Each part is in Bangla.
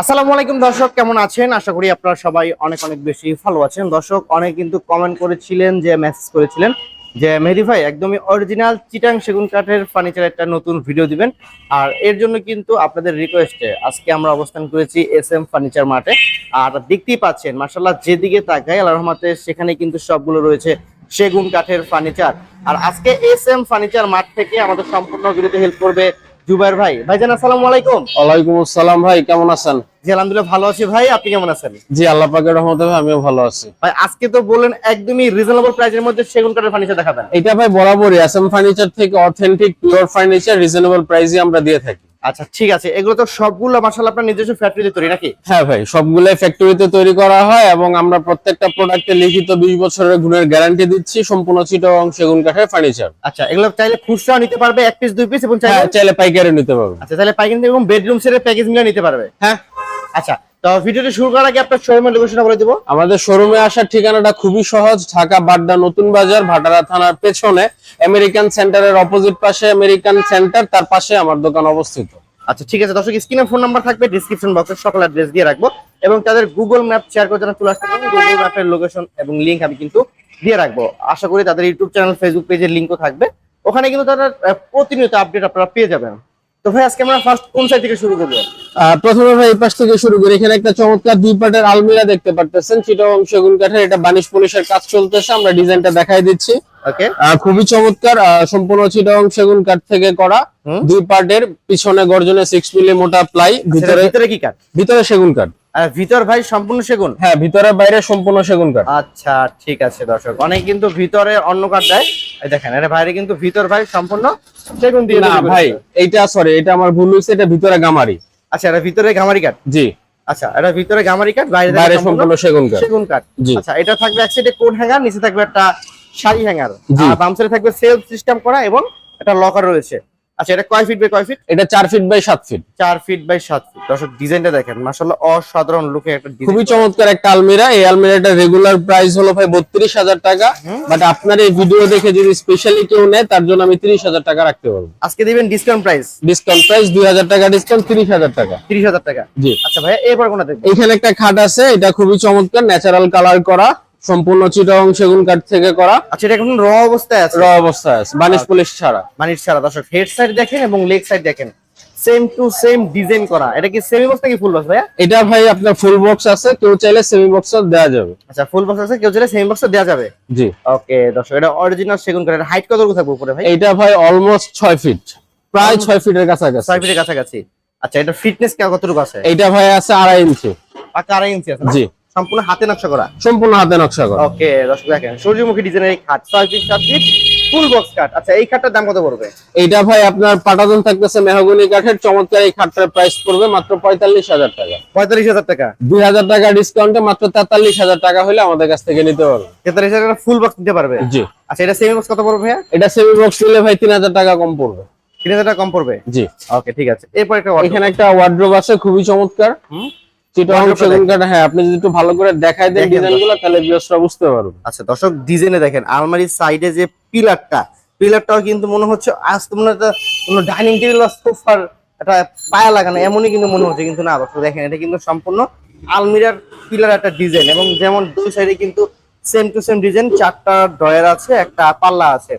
আসসালামু আলাইকুম দর্শক, কেমন আছেন? আশা করি আপনারা সবাই অনেক অনেক বেশি ভালো আছেন। দর্শক, অনেক কিন্তু কমেন্ট করেছিলেন, যে মেসেজ করেছিলেন, যে মেহেদি ভাই, একদমই অরিজিনাল চিটাং সেগুন কাঠের ফার্নিচার একটা নতুন ভিডিও দিবেন। আর এর জন্য কিন্তু আপনাদের রিকোয়েস্টে আজকে আমরা অবস্থান করেছি এস এম ফার্নিচার মার্টে আর দেখতেই পাচ্ছেন মার্শাল্লাহ যেদিকে তাকাই আল্লাহ রহমতে সেখানে কিন্তু সবগুলো রয়েছে সেগুন কাঠের ফার্নিচার আর আজকে এস এম ফার্নিচার মাঠ থেকে আমাদের সম্পূর্ণ ভিডিওতে হেল্প করবে জুবাইর ভাই। ভাইজান আসসালামু আলাইকুম। ওয়ালাইকুম আসসালাম ভাই কেমন আছেন? জি আলহামদুলিল্লাহ ভালো আছি ভাই। আপনি কেমন আছেন? জি আল্লাহ পাকের রহমতে ভাই আমিও ভালো আছি। ভাই আজকে তো বলেন একদমই রিজনেবল প্রাইসের মধ্যে সেগুন কাঠের ফার্নিচার দেখাবেন। এটা ভাই বরাবরই আসাম ফার্নিচার থেকে অথেন্টিক পিওর ফার্নিচার রিজনেবল প্রাইসে আমরা দিয়ে থাকি। আচ্ছা ঠিক আছে। এগুলো তো সবগুলো মার্শাল আপনার নিজস্ব ফ্যাক্টরিতে তৈরি নাকি? হ্যাঁ ভাই সবগুলাই ফ্যাক্টরিতে তৈরি করা হয় এবং আমরা প্রত্যেকটা প্রোডাক্টে লিখিত বিশ বছরের গুণের গ্যারান্টি দিচ্ছি সম্পূর্ণ চিটাগং সেগুন কাঠের ফার্নিচার আচ্ছা এগুলো চাইলে খুচরা নিতে পারবে এক পিস দুই পিস এবং চাইলে হ্যাঁ চাইলে পাইকারি নিতে পারবে। আচ্ছা তাহলে পাইকারি এবং বেডরুম সেটের প্যাকেজ মিলে নিতে পারবে। হ্যাঁ। আচ্ছা তো ভিডিওটি শুরু করার আগে আপনার শোরুমের লোকেশনটা বলে দিব। আমাদের শোরুমে আসার ঠিকানাটা খুবই সহজ ঢাকা বাড্ডা নতুন বাজার ভাটারা থানার পেছনে আমেরিকান সেন্টারের অপোজিট পাশে আমেরিকান সেন্টার তার পাশে আমার দোকান অবস্থিত। আচ্ছা ঠিক আছে দর্শক স্ক্রিনে ফোন নাম্বার থাকবে ডিসক্রিপশন বক্সে সকল অ্যাড্রেস দিয়ে রাখব এবং তাদের গুগল ম্যাপ শেয়ার করে যারা চলে আসতে পারেন গুগল ম্যাপের লোকেশন এবং লিংক আমি কিন্তু দিয়ে রাখব। আশা করি তাদের ইউটিউব চ্যানেল ফেসবুক পেজের লিঙ্কও থাকবে। ওখানে কিন্তু আহ, প্রতিনিয়ত আপডেট আপনারা পেয়ে যাবেন। তো ভাই আজকে আমরা ফার্স্ট কোন সাইড থেকে শুরু করব? প্রথমে ভাই এই পাশ থেকে শুরু করি। এখানে একটা চমৎকার দুই পাটের আলমিরা দেখতে পারতেছেন। চিটাগং সেগুন কাঠের এটা বানিশ পলিশের কাজ চলতেছে। আমরা ডিজাইনটা দেখাই দিচ্ছি। ওকে খুবই চমৎকার সম্পূর্ণ চিটাগং সেগুন কাঠ থেকে করা দুই পার্টের পিছনে গর্জনে সিক্স মিলি মোটা প্লাই ভিতরে ভিতরে কি কাঠ? ভিতরে সেগুন কাঠ। ভিতর ভাই সম্পূর্ণ সেগুন? হ্যাঁ ভিতরে বাইরে সম্পূর্ণ সেগুন কাঠ। আচ্ছা ঠিক আছে দর্শক। অনেক কিন্তু ভিতরে অন্য কাঠ দেয়। এই দেখেন এটা বাইরে কিন্তু ভিতর ভাই সম্পূর্ণ সেগুন দিয়ে না ভাই এইটা সরি এটা আমার ভুল হয়েছে এটা ভিতরে গামারি। আচ্ছা এটা ভিতরে গামারি কাঠ? জি। আচ্ছা এটা ভিতরে গামারি কাঠ বাইরে বাইরে সম্পূর্ণ সেগুন কাঠ। সেগুন কাঠ। জি। আচ্ছা এটা থাকবে এক সাইডে কোন হ্যাঙ্গার নিচে থাকবে একটা শাড়ি হ্যাঙ্গার। আর বাম সাইডে থাকবে সেলফ সিস্টেম করা এবং একটা লকার রয়েছে। আচ্ছা এটা কয় ফিট বাই কয় ফিট এটা চার ফিট বাই সাত ফিট চার ফিট বাই সাত ফিট দর্শক ডিজাইনটা দেখেন মাসাল্লাহ অসাধারণ লুকে একটা ডিজাইন খুবই চমৎকার একটা আলমিরা। এই আলমিরাটা রেগুলার প্রাইস হলো ভাই বত্রিশ হাজার টাকা। বাট আপনার এই ভিডিও দেখে যদি স্পেশালি কেউ নেয় তার জন্য আমি তিরিশ হাজার টাকা রাখতে পারব। আজকে দিবেন ডিসকাউন্ট প্রাইস ডিসকাউন্ট প্রাইস দুই হাজার টাকা ডিসকাউন্ট তিরিশ হাজার টাকা। তিরিশ হাজার টাকা। জি। আচ্ছা ভাইয়া এরপর কোনটা দেখবেন এখানে একটা খাট আছে এটা খুবই চমৎকার ন্যাচারাল কালার করা। সম্পূর্ণ চিটাগং সেগুন কাঠ থেকে করা আচ্ছা এটা এখন র অবস্থায় আছে? র অবস্থায় আছে। বানিশ পুলিশ ছাড়া। মানির ছাড়া দর্শক হেড সাইড দেখেন এবং লেগ সাইড দেখেন। সেম টু সেম ডিজাইন করা। এটা কি সেমি বক্স নাকি ফুল বক্স ভাইয়া? এটা ভাই আপনার ফুল বক্স আছে কেউ চাইলে সেমি বক্স দেওয়া যাবে। আচ্ছা ফুল বক্স আছে কেউ চাইলে সেমি বক্স দেওয়া যাবে? জি। ওকে দর্শক এটা অরিজিনাল সেগুন কাঠের হাইট কত থাকবে উপরে ভাই? এটা ভাই অলমোস্ট ছয় ফিট প্রায় ছয় ফিটের কাছাকাছি। ছয় ফিটের কাছাকাছি। আচ্ছা এটা ফিটনেস কতটুকু আছে? এটা ভাই আছে আড়াই ইঞ্চি পাকা আড়াই ইঞ্চি আছে জি। সম্পূর্ণ হাতে নকশা করা? সম্পূর্ণ হাতে নকশা করা। ওকে দর্শক দেখেন সূর্যমুখী ডিজাইনের এই খাট ছয় ফিট সাত ফিট ফুল বক্স কাট আচ্ছা এই খাটটার দাম কত পড়বে? এইটা ভাই আপনার পাটাতন থাকতেছে মেহগনি কাঠের চমৎকার এই খাটটার প্রাইস পড়বে মাত্র পঁয়তাল্লিশ হাজার টাকা। পঁয়তাল্লিশ হাজার টাকা? দুই হাজার টাকা ডিসকাউন্টে মাত্র তেতাল্লিশ হাজার টাকা হলে আমাদের কাছ থেকে নিতে পারবে তেতাল্লিশ হাজার ফুল বক্স নিতে পারবে? জি। আচ্ছা এটা সেমি বক্স কত পড়বে এটা সেমি বক্স নিলে ভাই তিন হাজার টাকা কম পড়বে। তিন হাজার টাকা কম পড়বে? জি। ওকে ঠিক আছে। এরপর একটা। এখানে একটা ওয়ার্ড্রোব আছে খুবই চমৎকার। সেগুন কাঠ হ্যাঁ আপনি যদি একটু ভালো করে দেখায় দেন দেখেন তাহলে ভিউয়ার্সরা বুঝতে পারবে আচ্ছা দর্শক ডিজাইনে দেখেন আলমারির সাইডে যে পিলারটা পিলারটাও কিন্তু মনে হচ্ছে আজ কোনো ডাইনিং টেবিল বা সোফার একটা পায়া লাগানো এমনই কিন্তু মনে হচ্ছে কিন্তু না দর্শক দেখেন এটা কিন্তু সম্পূর্ণ আলমিরার পিলার একটা ডিজাইন এবং যেমন দুই সাইডে কিন্তু সেম টু সেম ডিজাইন চারটা ড্রয়ার আছে একটা পাল্লা আছে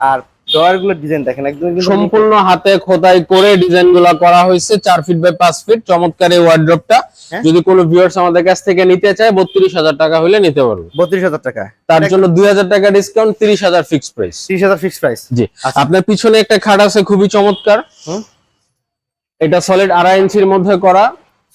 আর ড্রয়ারগুলোর ডিজাইন দেখেন একদম সম্পূর্ণ হাতে খোদাই করে ডিজাইনগুলা করা হয়েছে চার ফিট বাই পাঁচ ফিট চমৎকার এই ওয়ার্ড্রোবটা হ্যাঁ। যদি কোনো ভিউয়ার্স আমাদের কাছ থেকে নিতে চায় বত্রিশ হাজার টাকা হলে নিতে পারবে। বত্রিশ হাজার টাকা। তার জন্য দুই হাজার টাকা ডিসকাউন্ট তিরিশ হাজার ফিক্স প্রাইস তিরিশ হাজার ফিক্স প্রাইস জি আপনার পিছনে একটা খাট আছে খুবই চমৎকার। এটা সলিড আড়াই ইঞ্চির মধ্যে করা।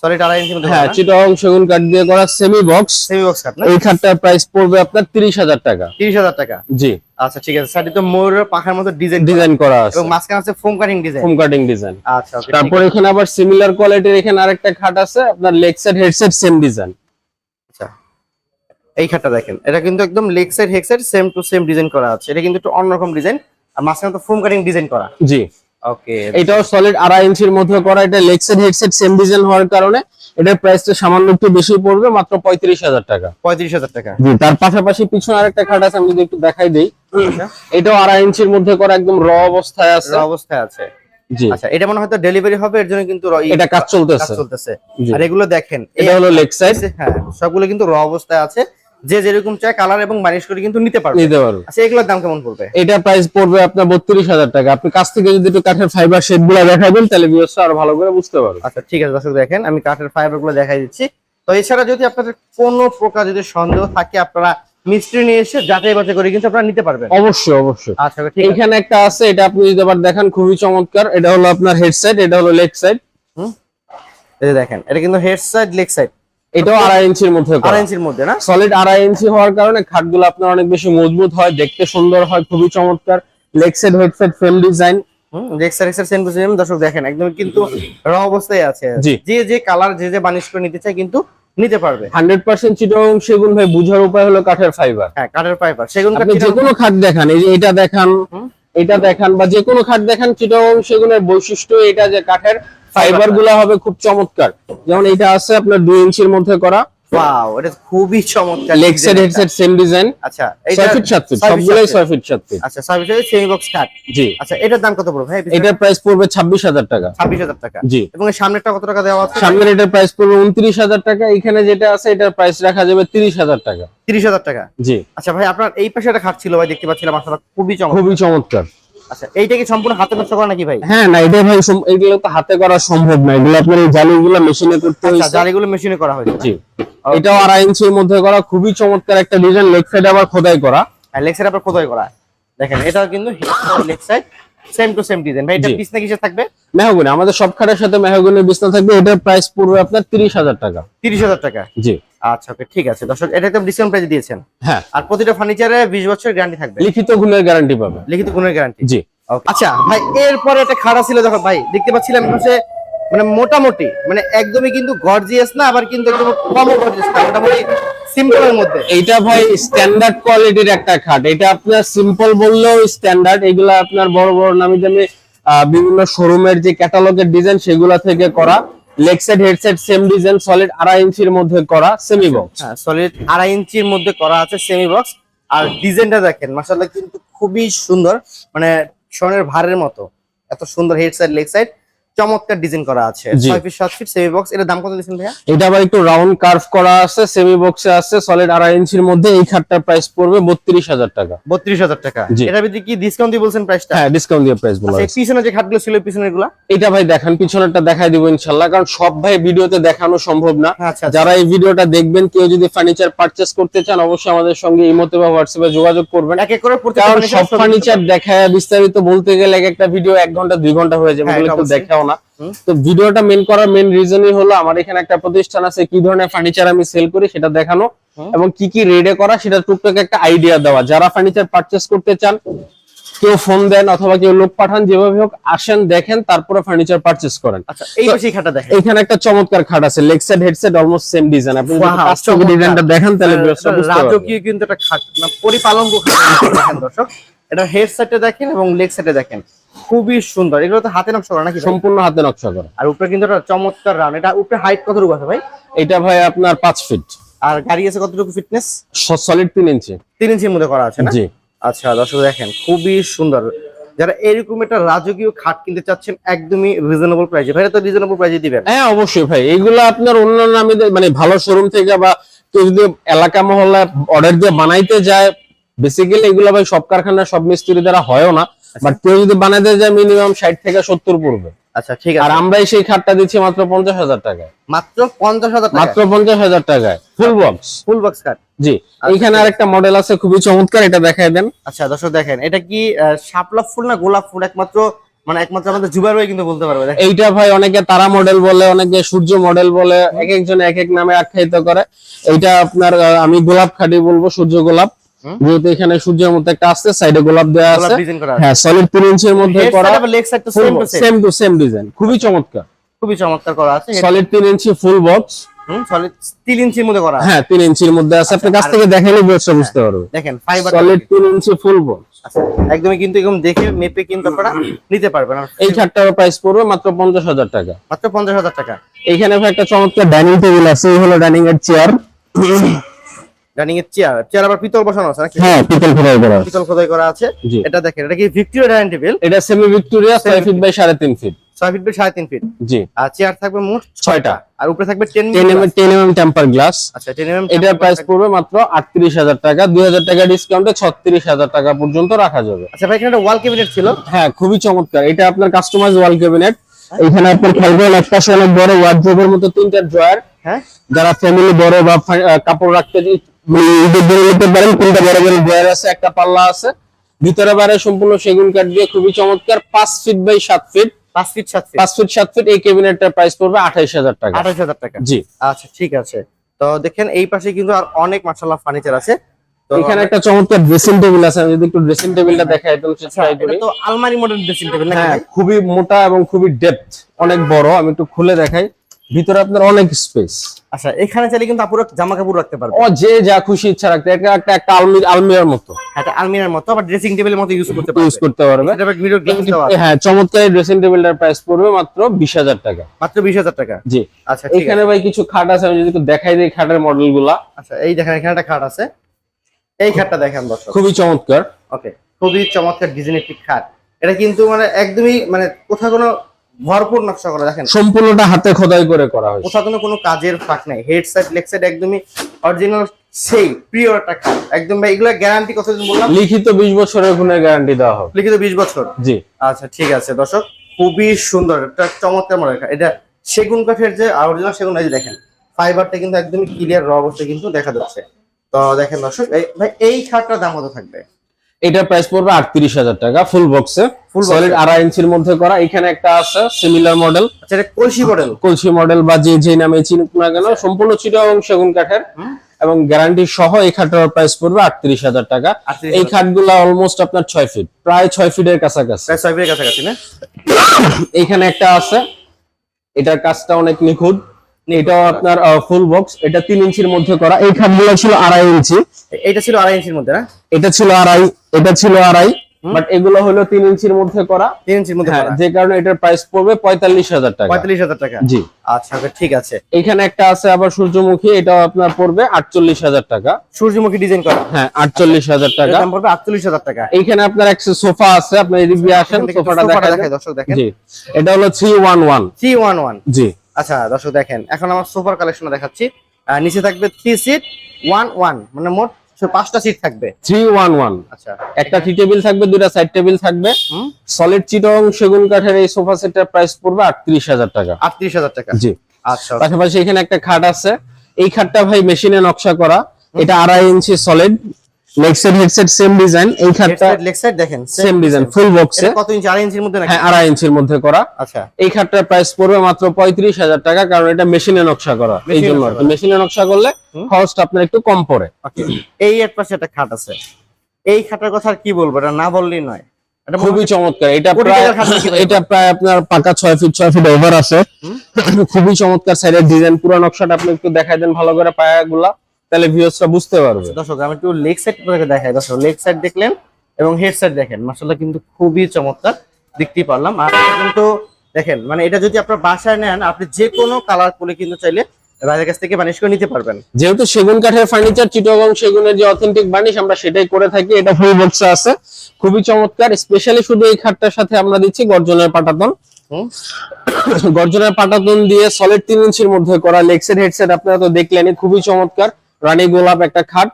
সলিড আড়াই ইঞ্চি মধ্যে হ্যাঁ চিটাগং সেগুন কাঠ দিয়ে করা semi box semi box cut এই খাটটার প্রাইস পড়বে আপনার তিরিশ হাজার টাকা। তিরিশ হাজার টাকা। জি। আচ্ছা ঠিক আছে। সাইডে তো ময়ূরের পাখার মতো ডিজাইন ডিজাইন করা আছে। এবং মাঝখানে আছে foam cutting design foam cutting design আচ্ছা তারপর এখানে আবার সিমিলার কোয়ালিটির এখানে আরেকটা খাট আছে। আপনার leg side headset same design আচ্ছা এই খাটটা দেখেন। এটা কিন্তু একদম leg side headset same to same design করা আছে। এটা কিন্তু একটু অন্যরকম ডিজাইন আর মাঝখানে তো ফোম কাটিং ডিজাইন করা। জি। ওকে এটাও সলিড আড়াই ইঞ্চির মধ্যে করা। এটা সাইড হেডসেট সেম ডিজাইন হওয়ার কারণে এটার প্রাইসটা সামান্য একটু বেশি পড়বে মাত্র পঁয়ত্রিশ হাজার টাকা। পঁয়ত্রিশ হাজার টাকা। জি তার পাশাপাশি পিছনে আরেকটা খাট আছে আমি যদি একটু দেখাই দেই। এটাও আড়াই ইঞ্চির মধ্যে করা একদম র অবস্থায় আছে। র অবস্থায় আছে। জি। আচ্ছা এটা মনে হয়তো ডেলিভারি হবে এর জন্য কিন্তু এটা কাজ কাজ চলতেছে। চলতেছে আর এগুলো দেখেন এটা হলো লেগ সাইড হ্যাঁ সবগুলো কিন্তু র অবস্থায় আছে। যে যেরকম চায় কালার এবং বানিশ করে কিন্তু নিতে পারবে। নিতে পারবে। আচ্ছা এগুলোর দাম কেমন পড়বে? এটা প্রাইস পড়বে আপনার বত্রিশ হাজার টাকা। আপনি কাছ থেকে যদি একটু কাঠের ফাইবার শেডগুলো দেখাবেন তাহলে ভিউয়ার্সরা আরও ভালো করে বুঝতে পারবে। আচ্ছা ঠিক আছে দর্শক দেখেন আমি কাঠের ফাইবারগুলো দেখাই দিচ্ছি। তো এছাড়া যদি আপনাদের কোনো প্রকার যদি সন্দেহ থাকে আপনারা মিস্ত্রি নিয়ে এসে যাচাই বাছাই করে কিন্তু আপনারা নিতে পারবেন। অবশ্যই অবশ্যই। আচ্ছা ঠিক আছে। এখানে একটা আছে এটা আপনি যদি আবার দেখেন খুবই চমৎকার। এটা হলো আপনার হেড সাইড এটা হলো লেগ সাইড হুম? এই দেখেন এটা কিন্তু হেড সাইড লেগ সাইড এটাও আড়াই ইঞ্চির মধ্যে আড়াই ইঞ্চির মধ্যে না? সলিড আড়াই ইঞ্চি হওয়ার কারণে খাটগুলো আপনার অনেক বেশি মজবুত হয় দেখতে সুন্দর হয় খুবই চমৎকার। Leg side head side frame design রেক্সার excellent বুঝিয়ে দর্শক দেখেন একদম কিন্তু র অবস্থায় আছে। যে যে কালার যে যে বানিশ করে নিতে চায় কিন্তু নিতে পারবে। হান্ড্রেড পার্সেন্ট চিটং সেগুন ভাই বুঝার উপায় হলো কাঠের ফাইবার হ্যাঁ কাঠের ফাইবার সেগুন কাঠ আপনি যে কোনো খাট দেখান এই যে এটা দেখান হুম। এটা দেখান বা যে কোনো খাট দেখান সেগুনের বৈশিষ্ট্য এটা যে কাঠের ফাইবারগুলা হবে খুব চমৎকার। যেমন এটা আছে আপনার দুই ইঞ্চির মধ্যে করা। ওয়াও এটা খুবই চমৎকার সেম ডিজাইন আচ্ছা ফিট ফিট সবগুলোই ফিট ফিট আচ্ছা ফিট সেমি বক্স জি। আচ্ছা এটার দাম কত পড়বে ভাই? এটার প্রাইস পড়বে ছাব্বিশ হাজার টাকা। ছাব্বিশ হাজার টাকা। জি। এবং সামনেরটা কত টাকা দেওয়া আছে? সামনের এটার প্রাইস পড়বে উনত্রিশ হাজার টাকা। এখানে যেটা আছে এটার প্রাইস রাখা যাবে তিরিশ হাজার টাকা। তিরিশ হাজার টাকা? জি। আচ্ছা ভাই আপনার এই পাশে একটা খাট ছিল ভাই দেখতে পাচ্ছিলাম আসলে খুবই চমৎকার। খুবই চমৎকার। আচ্ছা এইটা কি সম্পূর্ণ হাতে নষ্ট করা নাকি ভাই? হ্যাঁ না এটা ভাই এগুলো তো হাতে করা সম্ভব না। এগুলো আপনার এই জালিগুলো মেশিনে করতে আচ্ছা জালিগুলো মেশিনে করা হয়েছে জি। এটাও আড়াই ইঞ্চির মধ্যে করা খুবই চমৎকার একটা ডিজাইন লেগ সাইড আবার খোদাই করা। হ্যাঁ লেগ সাইড আবার খোদাই করা। দেখেন এটাও কিন্তু leg side same to same design ভাই এটা কিসে থাকবে? মেহগুনি। আমাদের সব খাটের সাথে বিছনা থাকবে। এটার প্রাইস পড়বে আপনার তিরিশ হাজার টাকা। তিরিশ হাজার টাকা? জি। আচ্ছা ওকে ঠিক আছে। দর্শক এটা তো ডিসকাউন্ট প্রাইস দিয়েছেন। হ্যাঁ। আর প্রতিটা ফার্নিচারে বিশ বছরের গ্যারান্টি থাকবে। লিখিত গুণের গ্যারান্টি পাবে। লিখিত গুণের গ্যারান্টি জি। আচ্ছা ভাই এরপরে একটা খাড়া ছিল দেখো ভাই দেখতে পাচ্ছিলাম হচ্ছে মানে মোটামুটি মানে একদমই কিন্তু গর্জিয়াস না আবার কিন্তু একদম কম গর্জিয়াস না মোটামুটি সিম্পলের মধ্যে। এইটা ভাই স্ট্যান্ডার্ড কোয়ালিটির একটা খাট। এটা আপনার সিম্পল বললেও স্ট্যান্ডার্ড এগুলা আপনার বড় বড় নামি দামি বিভিন্ন শোরুমের যে ক্যাটালগের ডিজাইন সেগুলা থেকে করা। Leg side head side same design solid আড়াই ইঞ্চির মধ্যে করা সেমি বক্স হ্যাঁ সলিড আড়াই ইঞ্চির মধ্যে করা আছে সেমি বক্স আর ডিজাইনটা দেখেন মাসাল্লাহ কিন্তু খুবই সুন্দর মানে স্বর্ণের ভারের মতো। এত সুন্দর হেড সাইড লেগ সাইড চমৎকার ডিজাইন করা আছে। জি। ছয় ফিট সাত ফিট সেমি বক্স এটার দাম কত দিয়েছেন ভাইয়া? এটা আবার একটু রাউন্ড কার্ভ করা আছে সেমি বক্সে আছে সলিড আড়াই ইঞ্চির মধ্যে এই খাটটার প্রাইস পড়বে বত্রিশ হাজার টাকা। বত্রিশ হাজার টাকা। জি। এটার ভিতরে কি ডিসকাউন্ট দিয়ে বলছেন প্রাইসটা হ্যাঁ ডিসকাউন্ট দিয়ে প্রাইস বলা আচ্ছা, পিছনে যে খাটগুলো ছিল পিছনেরগুলা? এটা ভাই দেখান পিছনেরটা দেখাই দিব ইনশাল্লাহ কারণ সব ভাই ভিডিওতে দেখানো সম্ভব না। আচ্ছা আচ্ছা। যারা এই ভিডিওটা দেখবেন কেউ যদি ফার্নিচার পারচেস করতে চান অবশ্যই আমাদের সঙ্গে ইমোতে বা হোয়াটসঅ্যাপে যোগাযোগ করবেন। এক এক করে প্রত্যেকটা সব ফার্নিচার দেখায় বিস্তারিত বলতে গেলে এক একটা ভিডিও এক ঘণ্টা দুই ঘণ্টা হয়ে যাবে হ্যাঁ, এটা একটু অবশ্যই। দেখাও না। তো ভিডিওটা মেন করার মেন রিজনই হলো আমার এখানে একটা প্রতিষ্ঠান আছে কি ধরনের ফার্নিচার আমি সেল করি সেটা দেখানো এবং কি কি রেডে করা সেটা টুকটাক একটা আইডিয়া দেওয়া। যারা ফার্নিচার পারচেস করতে চান কেউ ফোন দেন অথবা কেউ লোক পাঠান যেভাবে হোক আসেন দেখেন তারপরে ফার্নিচার পারচেস করেন। আচ্ছা এই পাশে খাটটা দেখেন। এখানে একটা চমৎকার খাট আছে leg side head side almost same design আপনি যদি চমৎকার। ডিজাইনটা দেখেন তাহলে পারবেন রাজকীয় কিন্তু একটা খাট না পরিপালঙ্ক খাট। দেখেন দর্শক এটা হেড সাইডে দেখেন এবং লেগ সাইডে দেখেন। খুবই সুন্দর। এগুলো তো হাতে নকশা করা নাকি সম্পূর্ণ হাতে নকশা করা। আর উপরে কিন্তু একটা চমৎকার রান এটা উপরে হাইট কতটুকু আছে ভাই? এটা ভাই আপনার পাঁচ ফিট আর গাড়ি আছে কতটুকু ফিটনেস সলিড তিন ইঞ্চি। তিন ইঞ্চির মধ্যে করা আছে না? জি। আচ্ছা দর্শক দেখেন খুবই সুন্দর। যারা এরকম একটা রাজকীয় খাট কিনতে চাচ্ছেন একদমই রিজনেবল প্রাইসে ভাই তো রিজনেবল প্রাইসে দিবেন। হ্যাঁ অবশ্যই ভাই। এগুলো আপনার অন্যান্য আমি মানে ভালো শোরুম থেকে বা কেউ যদি এলাকা মহল্লা অর্ডার দিয়ে বানাইতে যায় বেসিক্যালি এগুলো ভাই সব কারখানা সব মিস্ত্রি দ্বারা হয়ও না বাট কেউ যদি বানাইতে যায় মিনিমাম ষাট থেকে সত্তর পড়বে। আচ্ছা ঠিক আছে। আর আমরাই সেই খাটটা দিচ্ছি মাত্র পঞ্চাশ হাজার টাকায়। মাত্র পঞ্চাশ হাজার টাকা মাত্র পঞ্চাশ হাজার টাকায়। ফুল বক্স ফুল বক্স খাট জি। এইখানে আরেকটা মডেল আছে খুবই চমৎকার এটা দেখাই দেন। আচ্ছা দর্শক দেখেন এটা কি শাপলা ফুল না গোলাপ ফুল? একমাত্র মানে একমাত্র আমাদের জুবাই ভাই কিন্তু বলতে পারবে দেখেন। এইটা ভাই অনেকে তারা মডেল বলে অনেকে সূর্য মডেল বলে এক একজন এক এক নামে আখ্যায়িত করে। এইটা আপনার আমি গোলাপ খাটি বলব সূর্য গোলাপ। যেহেতু এখানে সূর্যের মতো একটা আছে সাইডে গোলাপ দেওয়া আছে। হ্যাঁ সলিড তিন ইঞ্চির মধ্যে করা। সেম টু ডিজাইন খুবই চমৎকার। খুবই চমৎকার করা আছে। সলিড তিন ইঞ্চি ফুল বক্স হুম সলিড তিন ইঞ্চির মধ্যে করা। হ্যাঁ তিন ইঞ্চির মধ্যে আছে। আপনার কাছ থেকে দেখালে বুঝতে বুঝতে পারবে দেখেন ফাইবার সলিড তিন ইঞ্চি ফুল বক্স আচ্ছা একদমই কিন্তু এরকম দেখে মেপে কিন্তু আপনারা নিতে পারবেন। এই খাটটার প্রাইস পড়বে মাত্র পঞ্চাশ হাজার টাকা। মাত্র পঞ্চাশ হাজার টাকা। এইখানে একটা চমৎকার ডাইনিং টেবিল আছে এই হলো ডাইনিং এর চেয়ার ডাইনিং এর চেয়ার চেয়ার আবার পিতল বসানো আছে নাকি? হ্যাঁ পিতল খোদাই করা পিতল খোদাই করা আছে। এটা দেখেন এটা কি ভিক্টোরিয়া ডাইনিং টেবিল এটা সেমি ভিক্টোরিয়া ফিট বাই সাড়ে তিন ফিট ছয় ফিট বাই জি। আর চেয়ার থাকবে মোট আর উপরে থাকবে টেম্পার গ্লাস আচ্ছা প্রাইস পড়বে মাত্র টাকা। টাকা ডিসকাউন্টে পর্যন্ত রাখা যাবে। আচ্ছা ভাই এখানে ওয়াল ক্যাবিনেট ছিল। হ্যাঁ খুবই চমৎকার। এটা আপনার কাস্টমাইজ ওয়াল ক্যাবিনেট এখানে আপনার খেলবেন এক পাশে অনেক বড় ওয়ার্ড্রোবের মতো তিনটা ড্রয়ার হ্যাঁ। যারা ফ্যামিলি বড় বা কাপড় রাখতে মানে ঈদের জন্য নিতে পারেন তিনটা বড় বড় ড্রয়ার আছে একটা পাল্লা আছে। ভিতরে বাইরে সম্পূর্ণ সেগুন কাঠ দিয়ে খুবই চমৎকার পাঁচ ফিট বাই সাত ফিট পাঁচ ফিট সাত ফিট পাঁচ ফিট সাত ফিট এই ক্যাবিনেটটার প্রাইস পড়বে আঠাইশ হাজার টাকা। হাজার টাকা। জি। আচ্ছা ঠিক আছে। তো দেখেন এই পাশে কিন্তু আর অনেক মার্শাল্লাহ ফার্নিচার আছে। তো এখানে একটা চমৎকার ড্রেসিং টেবিল আছে আমি যদি একটু ড্রেসিং টেবিলটা দেখাই একদম আচ্ছা, ট্রাই করি তো আলমারি মডেল ড্রেসিং টেবিল হ্যাঁ খুবই মোটা এবং খুবই ডেপথ অনেক বড় আমি একটু খুলে দেখাই। ভিতরে আপনার অনেক স্পেস আচ্ছা এখানে চাইলে কিন্তু আপুরা জামা কাপড় রাখতে পারবে। ও যে যা খুশি ইচ্ছা রাখতে এটা একটা একটা আলমি আলমিরার মতো। একটা আলমিরার মতো আবার ড্রেসিং টেবিলের মতো ইউজ করতে পারবে। ইউজ করতে পারবে। এটা ভিডিও গ্লাস দেওয়া। হ্যাঁ চমৎকার ড্রেসিং টেবিলটার প্রাইস পড়বে মাত্র বিশ হাজার টাকা। মাত্র বিশ হাজার টাকা? জি। আচ্ছা এখানে ভাই কিছু খাট আছে আমি যদি একটু দেখাই দিই খাটের মডেলগুলা আচ্ছা এই দেখেন এখানে একটা খাট আছে। এই খাটটা দেখেন দর্শক। খুবই চমৎকার। ওকে খুবই চমৎকার ডিজাইনের একটি খাট। এটা কিন্তু মানে একদমই মানে কোথাও কোনো ভরপুর নকশা করা দেখেন। সম্পূর্ণটা হাতে খোদাই করে করা হয়েছে। কোথাও কোনো কোনো কাজের ফাঁক নাই। হেড সাইড লেগ সাইড একদমই অরিজিনাল সেই প্রিয় একটা একদম ভাই এগুলো গ্যারান্টি কতদিন বললাম লিখিত বিশ বছরের গুণের গ্যারান্টি দেওয়া হবে। লিখিত বিশ বছর? জি। আচ্ছা ঠিক আছে দর্শক খুবই সুন্দর একটা চমৎকার মনে হয় এটা সেগুন কাঠের যে অরিজিনাল সেগুন এই দেখেন ফাইবারটা কিন্তু একদমই ক্লিয়ার র অবস্থায় কিন্তু দেখা যাচ্ছে। তো দেখেন দর্শক এই- ভাই এই খাটটার দাম কত থাকবে? এটার প্রাইস পড়বে আটত্রিশ হাজার টাকা ফুল বক্সে box সলিড আড়াই ইঞ্চির মধ্যে করা। এখানে একটা আছে সিমিলার মডেল আচ্ছা কলসি মডেল কলসি মডেল বা যে যে নামে চিনুক না কেন সম্পূর্ণ চিটা এবং সেগুন কাঠের। এবং গ্যারান্টি সহ এই খাটটার প্রাইস পড়বে আটত্রিশ হাজার টাকা। 38,000 এই খাটগুলা অলমোস্ট আপনার ছয় ফিট প্রায় ছয় ফিটের কাছাকাছি। ছয় ফিটের কাছাকাছি না? এইখানে একটা আছে। এটার কাজটা অনেক নিখুঁত। এটাও আপনার ফুল বক্স এটা তিন ইঞ্চির মধ্যে করা। এই খাটগুলো ছিল আড়াই ইঞ্চি। এটা ছিল আড়াই ইঞ্চির মধ্যে না? এটা ছিল আড়াই এটা ছিল আড়াই বাট এগুলো হলো তিন ইঞ্চির মধ্যে করা। তিন ইঞ্চির মধ্যে হ্যাঁ যে কারণে এটার প্রাইস পড়বে পঁয়তাল্লিশ হাজার টাকা। পঁয়তাল্লিশ হাজার টাকা। জি। আচ্ছা ঠিক আছে। এখানে একটা আছে আবার সূর্যমুখী এটাও আপনার পড়বে আটচল্লিশ হাজার টাকা। সূর্যমুখী ডিজাইন করা। হ্যাঁ আটচল্লিশ হাজার টাকা। পড়বে আটচল্লিশ হাজার টাকা। এইখানে আপনার একটা সোফা আছে আপনি এদিক দিয়ে আসেন সোফাটা দেখা দর্শক দেখেন। জি। এটা হলো three one one. Three one one. জি। আচ্ছা দর্শক দেখেন এখন আমার সোফার কালেকশন দেখাচ্ছি। নিচে থাকবে থ্রি সিট ওয়ান ওয়ান মানে মোট পাঁচটা সিট থাকবে। থ্রি ওয়ান ওয়ান আচ্ছা একটা টি টেবিল থাকবে দুটা সাইড টেবিল থাকবে সলিড চিটং সেগুন কাঠের এই সোফা সেটের প্রাইস পড়বে আটত্রিশ হাজার টাকা। আটত্রিশ হাজার টাকা। জি। আচ্ছা। পাশাপাশি এখানে একটা খাট আছে। এই খাটটা ভাই মেশিনে নকশা করা। এটা আড়াই ইঞ্চি solid leg set headset same design এই খাটটা দেখেন সেম ডিজাইন ফুল বক্সে কত ইঞ্চি আড়াই ইঞ্চির মধ্যে নাকি? হ্যাঁ আড়াই ইঞ্চির মধ্যে করা। আচ্ছা। এই খাটটার প্রাইস পড়বে মাত্র পঁয়ত্রিশ হাজার টাকা কারণ এটা মেশিনে নকশা করা। এই জন্য মেশিনে নকশা করলে খরচটা আপনার একটু কম পড়ে। Okay. এই এক পাশে একটা খাট আছে। এই খাটের কথা আর কি বলব? এটা না বললেই নয়। এটা খুবই চমৎকার। এটা প্রায় এটা প্রায় আপনার পাকা ফিট ফিট ওভার আছে। খুবই চমৎকার সাইডের ডিজাইন পুরো নকশাটা আপনি একটু দেখাই দেন ভালো করে পায়াগুলা। তাহলে ভিউয়ার্সরা বুঝতে পারবে। দর্শক আমি একটু লেগ সাইড আপনাকে দেখাই। দর্শক লেগ সাইড দেখলেন এবং হেড সাইড দেখেন। মাসাল্লাহ কিন্তু খুবই চমৎকার দেখতেই পারলাম। আর কিন্তু দেখেন মানে এটা যদি আপনার বাসায় নেন আপনি যে কোনো কালার করে কিন্তু চাইলে রাজার কাছ থেকে বানিশ করে নিতে পারবেন। যেহেতু সেগুন কাঠের ফার্নিচার চিটগং সেগুনের যে অথেন্টিক বানিশ আমরা সেটাই করে থাকি। এটা ফুল বক্সে আছে। খুবই চমৎকার স্পেশালি শুধু এই খাটটার সাথে আমরা দিচ্ছি গর্জনের পাটাতন। গর্জনের পাটাতন দিয়ে সলিড তিন ইঞ্চির মধ্যে করা লেগসেট হেডসেট আপনারা তো দেখলেনই খুবই চমৎকার। রানী গোলাপ একটা খাট।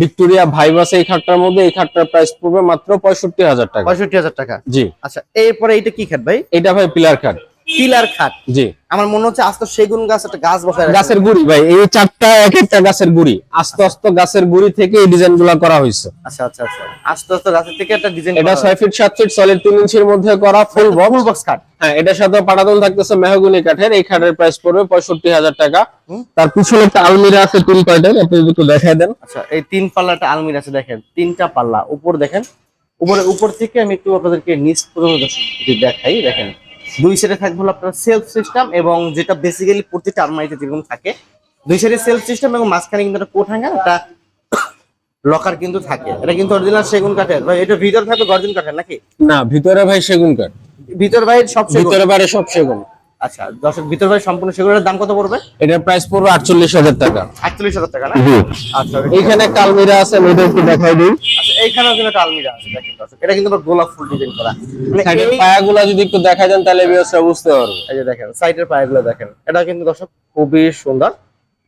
ভিক্টোরিয়া ভাইবাস এই খাটটার মধ্যে এই খাটটার প্রাইস পড়বে মাত্র পঁয়ষট্টি হাজার টাকা। পঁয়ষট্টি হাজার টাকা। জি। আচ্ছা এরপরে এটা কি খাট ভাই? এটা ভাই পিলার খাট। পিলার খাট। জি। আমার মনে হচ্ছে আস্ত সেগুন গাছ একটা গাছ বসায় গাছের গুড়ি ভাই এই চারটা এক একটা গাছের গুড়ি। আস্তে আস্তে গাছের গুড়ি থেকে এই ডিজাইনগুলা করা হয়েছে। আচ্ছা আচ্ছা আচ্ছা। আস্তে আস্তে গাছের থেকে একটা ডিজাইন এটা ফিট ফিট সলিড ইঞ্চির মধ্যে করা ফুল বক্স হ্যাঁ এটার সাথে পাটাতন থাকতেছে মেহগুনি কাঠের। এই খাটের প্রাইস পড়বে পঁয়ষট্টি হাজার টাকা। তার পিছনে একটা আলমিরা আছে তিন আপনি যদি একটু দেখাই দেন। আচ্ছা এই তিন পাল্লা একটা আলমির আছে দেখেন। তিনটা পাল্লা উপর দেখেন। উপরে উপর থেকে আমি একটু আপনাদেরকে নিচ পর্যন্ত দেখাই দেখেন। দুই সাইডে থাকবে হলো আপনার সেলফ সিস্টেম এবং যেটা বেসিক্যালি প্রতিটা আলমারিতে যেরকম থাকে। দুই সাইডে সেলফ সিস্টেম এবং মাঝখানে কিন্তু একটা কোট হ্যাঙ্গার একটা লকার কিন্তু থাকে। এটা কিন্তু অরিজিনাল সেগুন কাঠের। ভাই এটা ভিতর থাকবে গর্জন কাঠের নাকি? না ভিতরে ভাই সেগুন কাঠ। ভিতর ভাই সব সেগুন। ভিতরে বাইরে সব সেগুন। আচ্ছা দর্শক ভিতর ভাই সম্পূর্ণ সেগুলোর দাম কত পড়বে? এটার প্রাইস পড়বে আটচল্লিশ হাজার টাকা। আটচল্লিশ হাজার টাকা না? আচ্ছা এইখানে একটা আলমিরা আছে আমি এটা একটু দেখাই দিই। আচ্ছা এইখানেও কিন্তু একটা আলমিরা আছে দেখেন দর্শক এটা কিন্তু গোলাপ ফুল ডিজাইন করা। মানে সাইডের যদি একটু দেখা যান তাহলে বিয়সরা বুঝতে পারবে। এই যে দেখেন সাইডের পায়াগুলো দেখেন এটা কিন্তু দর্শক খুবই সুন্দর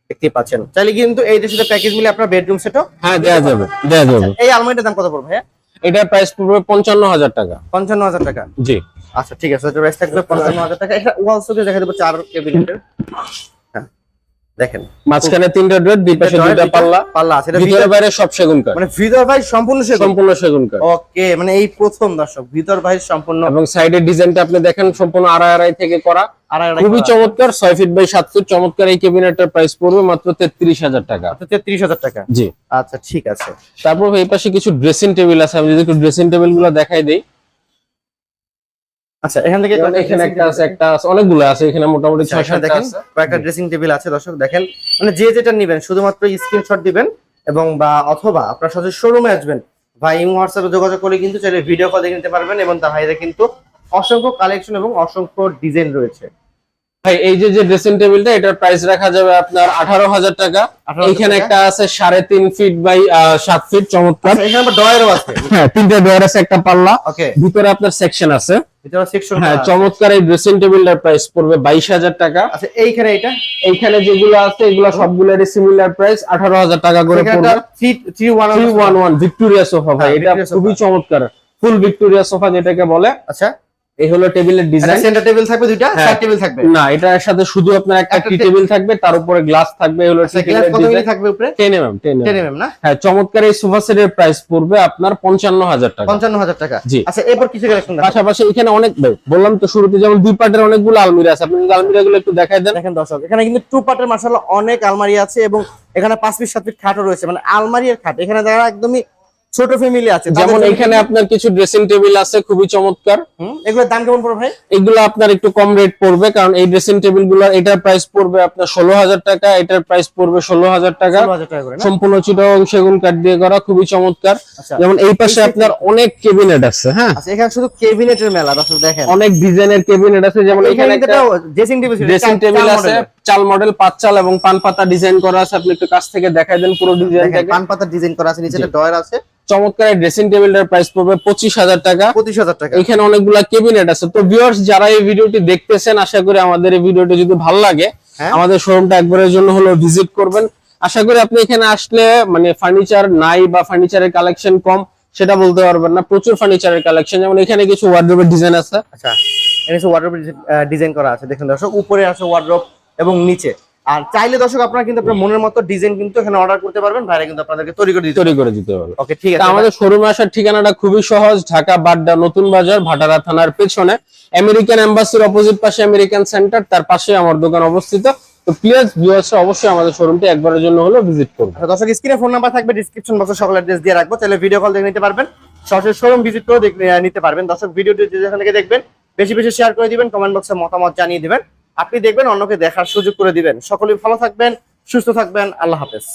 দেখতে পাচ্ছেন। চাইলে কিন্তু এইটার সাথে প্যাকেজ মিলে আপনার বেডরুম সেটও হ্যাঁ দেওয়া যাবে দেওয়া যাবে। এই আলমারিটার দাম কত পড়বে হ্যাঁ এটার প্রাইস পড়বে পঞ্চান্ন হাজার টাকা। পঞ্চান্ন হাজার টাকা। জি। আচ্ছা ঠিক আছে এটা প্রাইস থাকবে পঞ্চান্ন হাজার টাকা। এটা ওয়াল সোকে দেখা দেবো চার কেবিনেটের হ্যাঁ দেখেন। মাঝখানে তিনটা ড্রেড দুই পাশে দুইটা পাল্লা। পাল্লা আছে এটা ভিতরে বাইরে সব সেগুন কাঠ। মানে ভিতর ভাই সম্পূর্ণ সেগুন। সম্পূর্ণ সেগুন কাঠ। ওকে মানে এই প্রথম দর্শক ভিতর ভাই সম্পূর্ণ এবং সাইডের ডিজাইনটা আপনি দেখেন সম্পূর্ণ আড়াই আড়াই থেকে করা। খুবই চমৎকার ছয় ফিট বাই সাত ফিট চমৎকার এই ক্যাবিনেটের প্রাইস পড়বে মাত্র তেত্রিশ হাজার টাকা। তেত্রিশ হাজার টাকা। জি। আচ্ছা ঠিক আছে। তারপর এই পাশে কিছু ড্রেসিং টেবিল আছে আমি যদি একটু ড্রেসিং টেবিলগুলো দেখাই দিই। আচ্ছা এখান থেকে এখানে একটা আছে একটা আছে অনেকগুলো আছে এখানে মোটামুটি আচ্ছা, দেখেন কয়েকটা ড্রেসিং টেবিল আছে দর্শক দেখেন। মানে যে যেটা নেবেন শুধুমাত্র স্ক্রিনশট দিবেন এবং বা অথবা আপনার সাথে শোরুমে আসবেন বা ইমো হোয়াটসঅ্যাপে যোগাযোগ করে কিন্তু চাইলে ভিডিও কল দেখে নিতে পারবেন এবং তার কিন্তু অসংখ্য কালেকশন এবং অসংখ্য ডিজাইন রয়েছে। ভাই এই যে যে ড্রেসিং টেবিলটা এটার প্রাইস রাখা যাবে আপনার আঠারো হাজার টাকা। এখানে একটা আছে সাড়ে তিন ফিট বাই সাত ফিট চমৎকার। আচ্ছা, এখানে ডয়ারও আছে? হ্যাঁ তিনটা ডোর আছে একটা পাল্লা। ভিতরে আপনার সেকশন আছে। হ্যাঁ চমৎকার এই ড্রেসিং টেবিলটার প্রাইস পড়বে বাইশ হাজার টাকা। আচ্ছা এইখানে এটা এইখানে যেগুলো আছে এগুলো সবগুলোরই সিমিলার প্রাইস আঠারো হাজার টাকা করে পড়বে। Three one one Victoria sofa ভাই হ্যাঁ, এটা খুবই চমৎকার। ফুল ভিক্টোরিয়া সোফা যেটাকে বলে। আচ্ছা। এই হলো টেবিলের ডিজাইন সেন্টার টেবিল থাকবে দুইটা? হ্যাঁ। সাইড টেবিল থাকবে? না এটার সাথে শুধু আপনার একটা টি টেবিল থাকবে তার উপরে গ্লাস থাকবে এই হলো আচ্ছা টেবিলের গ্লাস কত ডিজাইন থাকবে উপরে? 10 mm 10 mm এমএম না? হ্যাঁ চমৎকার এই সোফা সেটের প্রাইস পড়বে আপনার পঞ্চান্ন হাজার টাকা। পঞ্চান্ন হাজার টাকা। জি। আচ্ছা এরপর কিছু কালেকশন পাশাপাশি এখানে অনেক বললাম তো শুরুতে যেমন দুই পার্টের অনেকগুলো আলমিরা আছে আপনি আলমিরা গুলো একটু দেখায় দেন। দেখেন দর্শক এখানে কিন্তু টু পার্টের মার্শাল অনেক আলমারি আছে এবং এখানে পাঁচ পিস সাত পিস খাটও রয়েছে মানে আলমারি আর খাট। এখানে যারা একদমই ছোট ফ্যামিলি আছে যেমন এখানে আপনার কিছু ড্রেসিং টেবিল আছে খুবই চমৎকার। এগুলোর দাম কেমন পড়বে ভাই? এগুলো আপনার একটু কম রেট পড়বে কারণ এই ড্রেসিং টেবিলগুলো এটার প্রাইস পড়বে আপনার ষোলো হাজার টাকা এটার প্রাইস পড়বে ষোলো হাজার টাকা। সম্পূর্ণ চিটাগং সেগুন কাঠ দিয়ে করা খুবই চমৎকার। আচ্ছা। যেমন এই পাশে আপনার অনেক কেবিনেট আছে হ্যাঁ। আচ্ছা এখানে শুধু কেবিনেটের মেলা দর্শক দেখেন। অনেক ডিজাইনের কেবিনেট আছে যেমন এখানে এখানে একটা ড্রেসিং টেবিল ড্রেসিং টেবিল আছে। চাল মডেল পাঁচ চাল এবং পান পাতা ডিজাইন করা আছে। আপনি একটু কাছ থেকে দেখাই দেন পুরো ডিজাইনটাকে পান পাতার ডিজাইন করা আছে নিচে ডয়ার আছে। চমৎকার ড্রেসিং টেবিলটার প্রাইস পড়বে পঁচিশ হাজার টাকা। পঁচিশ হাজার টাকা। এখানে অনেকগুলা কেবিনেট আছে। তো ভিউয়ার্স যারা এই ভিডিওটি দেখতেছেন আশা করি আমাদের এই ভিডিওটি যদি ভালো লাগে হ্যাঁ। আমাদের শোরুমটা একবারের জন্য হলো ভিজিট করবেন। আশা করি আপনি এখানে আসলে মানে ফার্নিচার নাই বা ফার্নিচারের কালেকশন কম সেটা বলতে পারবেন না। প্রচুর ফার্নিচারের কালেকশন যেমন এখানে কিছু ওয়ার্ড্রোবের ডিজাইন আছে। আচ্ছা এখানে ডিজাইন করা আছে। দেখুন দর্শক উপরে আছে ওয়ার্ড্রোপ এবং নিচে। আর চাইলে দর্শক আপনারা কিন্তু আপনার মনের মতো ডিজাইন কিন্তু এখানে অর্ডার করতে পারবেন ভাইরা কিন্তু আপনাদেরকে তৈরি করে দিতে তৈরি করে দিতে পারবে। ওকে ঠিক আছে আমাদের শোরুমে আসার ঠিকানাটা খুবই সহজ ঢাকা বাড্ডা নতুন বাজার ভাটারা থানার পেছনে। আমেরিকান এম্বাসির অপোজিট পাশে আমেরিকান সেন্টার তার পাশে আমার দোকান অবস্থিত। তো প্লিজ ভিউয়ার্স অবশ্যই আমাদের শোরুমটি একবারের জন্য হলো ভিজিট করবে আচ্ছা, দর্শক স্ক্রিনে ফোন নাম্বার থাকবে ডিসক্রিপশন বক্সে সকল অ্যাড্রেস দিয়ে রাখব। তাহলে ভিডিও কল দেখে নিতে পারবেন। সরাসরি শোরুম ভিজিট করে দেখে নিতে পারবেন। দর্শক ভিডিওটি যেখান থেকে দেখবেন বেশি বেশি শেয়ার করে দিবেন কমেন্ট বক্সে মতামত জানিয়ে দিবেন। আপনি দেখবেন অন্যকে দেখার সুযোগ করে দিবেন। সকলেই ভালো থাকবেন সুস্থ থাকবেন। আল্লাহ হাফেজ।